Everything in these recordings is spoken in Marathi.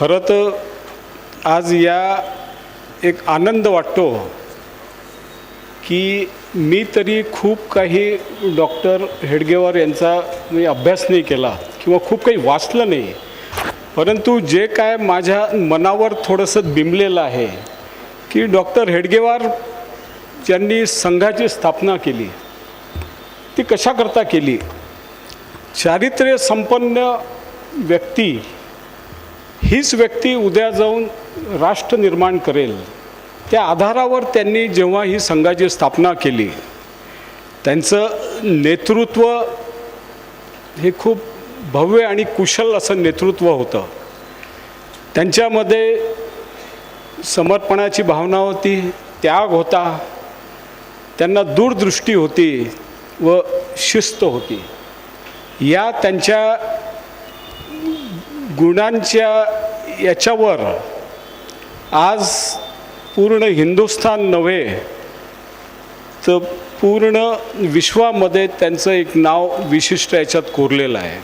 खरं तर आज या एक आनंद वाटतो की मी तरी खूप काही डॉक्टर हेडगेवार यांचा मी अभ्यास नाही केला किंवा खूप काही वाचलं नाही. परंतु जे काय माझ्या मनावर थोडंसं बिंबलेलं आहे की डॉक्टर हेडगेवार ज्यांनी संघाची स्थापना केली ती कशाकरता केली? चारित्र्य संपन्न व्यक्ती हीच व्यक्ती उद्या जाऊन राष्ट्र निर्माण करेल. त्या आधारावर त्यांनी जेव्हा ही संघाची स्थापना केली त्यांचं नेतृत्व हे खूप भव्य आणि कुशल असं नेतृत्व होतं. त्यांच्यामध्ये समर्पणाची भावना होती त्याग होता त्यांना दूरदृष्टी होती व शिस्त होती. या त्यांच्या गुणांच्या याच्यावर आज पूर्ण हिंदुस्थान नव्हे तर पूर्ण विश्वामध्ये त्यांचं एक नाव विशिष्ट याच्यात कोरलेलं आहे.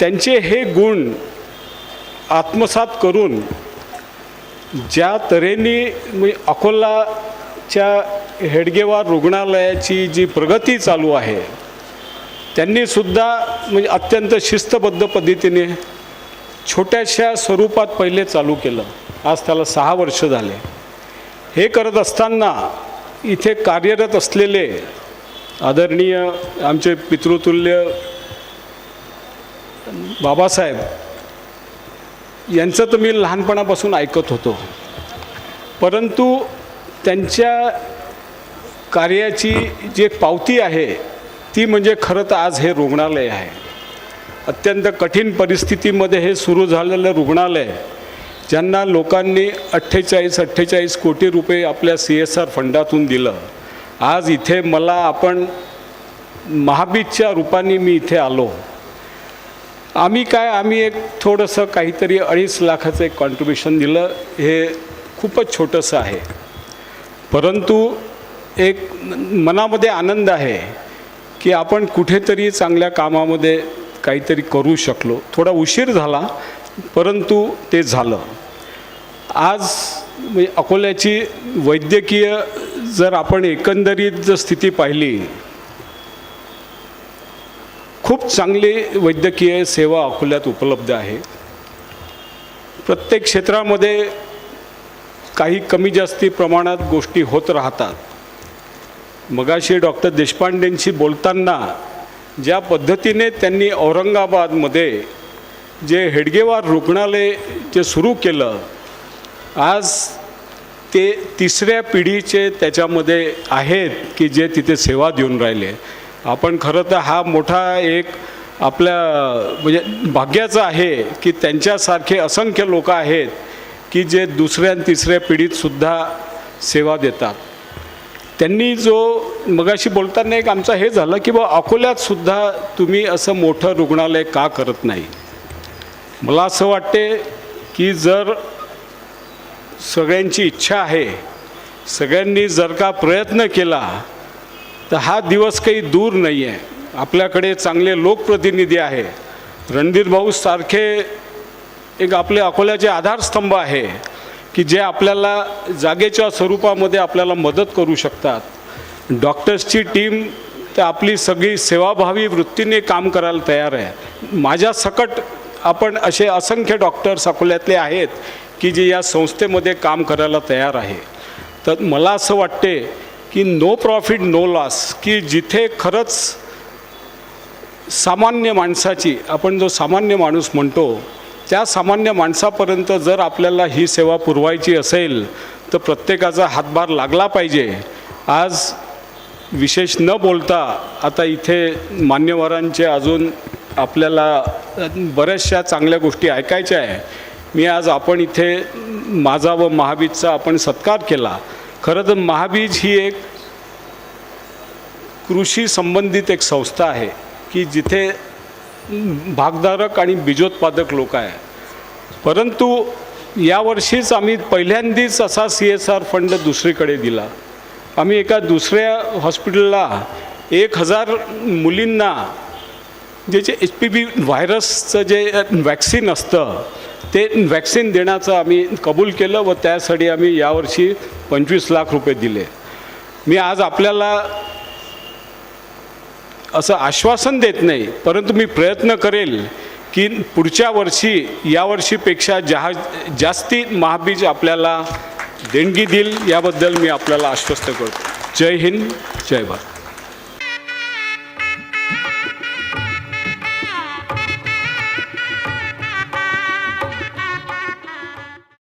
त्यांचे हे गुण आत्मसात करून ज्या तऱ्हेने म्हणजे अकोलाच्या हेडगेवार रुग्णालयाची जी प्रगती चालू आहे त्यांनीसुद्धा म्हणजे अत्यंत शिस्तबद्ध पद्धतीने छोट्याशा स्वरूपात पहिले चालू केलं. आज त्याला सहा वर्ष झाले. हे करत असताना इथे कार्यरत असलेले आदरणीय आमचे पितृतुल्य बाबासाहेब यांचं तर मी लहानपणापासून ऐकत होतो. परंतु त्यांच्या कार्याची जी एक पावती आहे ती म्हणजे खरं तर आज हे रुग्णालय आहे. अत्यंत कठीण परिस्थितीमध्ये हे सुरू झालेलं रुग्णालय ज्यांना लोकांनी अठ्ठेचाळीस अठ्ठेचाळीस कोटी रुपये आपल्या सी एस आर फंडातून दिलं. आज इथे मला आपण महाबीजच्या रूपाने मी इथे आलो. आम्ही काय आम्ही एक थोडंसं काहीतरी अडीच लाखाचं एक कॉन्ट्रीब्युशन दिलं हे खूपच छोटंसं आहे. परंतु एक मनामध्ये आनंद आहे की आपण कुठेतरी चांगल्या कामामध्ये काहीतरी करू शकलो. थोडा उशीर झाला परंतु ते झालं. आज म्हणजे अकोल्याची वैद्यकीय जर आपण एकंदरीत जर स्थिती पाहिली खूप चांगली वैद्यकीय सेवा अकोल्यात उपलब्ध आहे. प्रत्येक क्षेत्रामध्ये काही कमी जास्ती प्रमाणात गोष्टी होत राहतात. मगाशी डॉक्टर देशपांडेंशी बोलताना ज्या पद्धतीने त्यांनी औरंगाबादमध्ये जे हेडगेवार रुग्णालय जे सुरू केलं आज ते तिसऱ्या पिढीचे त्याच्यामध्ये आहेत की जे तिथे सेवा देऊन राहिले. आपण खरं तर हा मोठा एक आपल्या म्हणजे भाग्याचं आहे की त्यांच्यासारखे असंख्य लोक आहेत की जे दुसऱ्या आणि तिसऱ्या पिढीतसुद्धा सेवा देतात. त्यांनी जो मगाशी बोलताना एक आमचं हे झालं की बा अकोल्यातसुद्धा तुम्ही असं मोठं रुग्णालय का करत नाही? मला असं वाटते की जर सगळ्यांची इच्छा आहे सगळ्यांनी जर का प्रयत्न केला तर हा दिवस काही दूर नाही आहे आपल्याकडे चांगले लोकप्रतिनिधी आहे. रणधीर भाऊ सारखे एक आपले अकोल्याचे आधारस्तंभ आहे. की जे आपल्याला जागेच्या स्वरूपामध्ये आपल्याला मदत करू शकतात. डॉक्टर्सची टीम तर आपली सगळी सेवाभावी वृत्तीने काम करायला तयार आहे. माझ्या सकट आपण असे असंख्य डॉक्टर्स अकोल्यातले आहेत की जे या संस्थेमध्ये काम करायला तयार आहे. तर मला असं वाटते की नो प्रॉफिट नो लॉस की जिथे खरंच सामान्य माणसाची आपण जो सामान्य माणूस म्हणतो त्या सामान्य माणसापर्यंत जर आपल्याला ही सेवा पुरवायची असेल तर प्रत्येकाचा हातभार लागला पाहिजे. आज विशेष न बोलता आता इथे मान्यवरांचे अजून आपल्याला बऱ्याचशा चांगल्या गोष्टी ऐकायच्या आहे. मी आज आपण इथे माझा व महाबीजचा आपण सत्कार केला. खरं तर महाबीज ही एक कृषी संबंधित एक संस्था आहे की जिथे भागधारक आणि बीजोत्पादक लोक आहे. परंतु यावर्षीच आम्ही पहिल्यांदाच असा सी एस आर फंड दुसरीकडे दिला. आम्ही एका दुसऱ्या हॉस्पिटलला एक हजार मुलींना जे जे एच पी बी व्हायरसचं जे वॅक्सिन असतं ते वॅक्सिन देण्याचं आम्ही कबूल केलं व त्यासाठी आम्ही यावर्षी पंचवीस लाख रुपये दिले. मी आज आपल्याला असं आश्वासन देत नाही. परंतु मी प्रयत्न करेल की पुढच्या वर्षी यावर्षीपेक्षा जहा जास्ती महाबीज आपल्याला देणगी देईल याबद्दल मी आपल्याला आश्वस्त करतो. जय हिंद जय भारत.